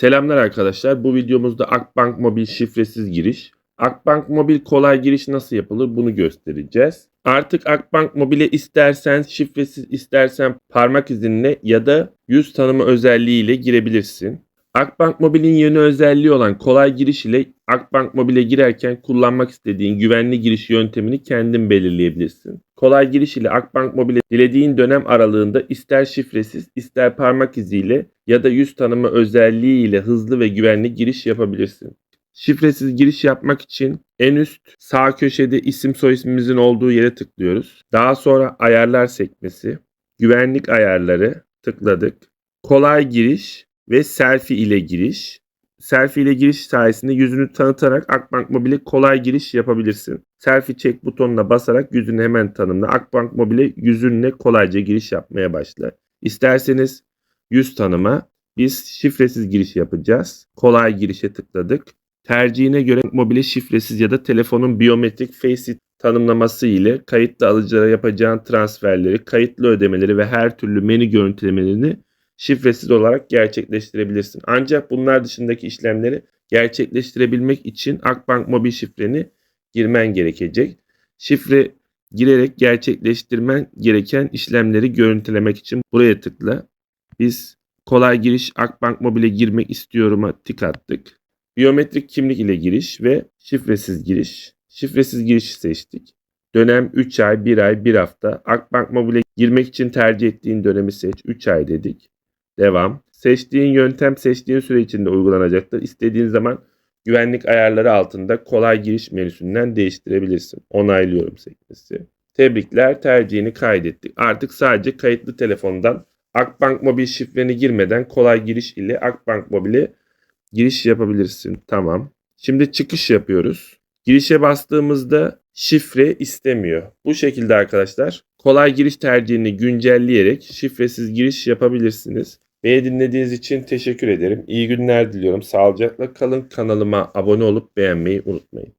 Selamlar arkadaşlar. Bu videomuzda Akbank Mobil şifresiz giriş. Akbank Mobil kolay giriş nasıl yapılır bunu göstereceğiz. Artık Akbank Mobil'e istersen şifresiz istersen parmak izinle ya da yüz tanıma özelliğiyle girebilirsin. Akbank Mobil'in yeni özelliği olan kolay giriş ile Akbank Mobil'e girerken kullanmak istediğin güvenli giriş yöntemini kendin belirleyebilirsin. Kolay giriş ile Akbank Mobil'e dilediğin dönem aralığında ister şifresiz ister parmak iziyle ya da yüz tanıma özelliği ile hızlı ve güvenli giriş yapabilirsin. Şifresiz giriş yapmak için en üst sağ köşede isim soy ismimizin olduğu yere tıklıyoruz. Daha sonra ayarlar sekmesi, güvenlik ayarları tıkladık. Kolay giriş ve selfie ile giriş. Selfie ile giriş sayesinde yüzünü tanıtarak Akbank Mobil'e kolay giriş yapabilirsin. Selfie çek butonuna basarak yüzünü hemen tanımla. Akbank Mobil'e yüzünle kolayca giriş yapmaya başla. İsterseniz yüz tanıma, biz şifresiz giriş yapacağız. Kolay girişe tıkladık. Tercihine göre mobile şifresiz ya da telefonun biyometrik face tanımlaması ile kayıtlı alıcılara yapacağın transferleri, kayıtlı ödemeleri ve her türlü menü görüntülemelerini şifresiz olarak gerçekleştirebilirsin. Ancak bunlar dışındaki işlemleri gerçekleştirebilmek için Akbank mobil şifreni girmen gerekecek. Şifre girerek gerçekleştirmen gereken işlemleri görüntülemek için buraya tıkla. Biz kolay giriş Akbank Mobil'e girmek istiyorum'a tık attık. Biyometrik kimlik ile giriş ve şifresiz giriş. Şifresiz girişi seçtik. Dönem 3 ay, 1 ay, 1 hafta. Akbank Mobil'e girmek için tercih ettiğin dönemi seç. 3 ay dedik. Devam. Seçtiğin yöntem seçtiğin süre içinde uygulanacaktır. İstediğin zaman güvenlik ayarları altında kolay giriş menüsünden değiştirebilirsin. Onaylıyorum sekmesi. Tebrikler tercihini kaydettik. Artık sadece kayıtlı telefondan Akbank Mobil şifreni girmeden kolay giriş ile Akbank Mobil'e giriş yapabilirsin. Tamam. Şimdi çıkış yapıyoruz. Girişe bastığımızda şifre istemiyor. Bu şekilde arkadaşlar kolay giriş tercihini güncelleyerek şifresiz giriş yapabilirsiniz. Beni dinlediğiniz için teşekkür ederim. İyi günler diliyorum. Sağlıcakla kalın. Kanalıma abone olup beğenmeyi unutmayın.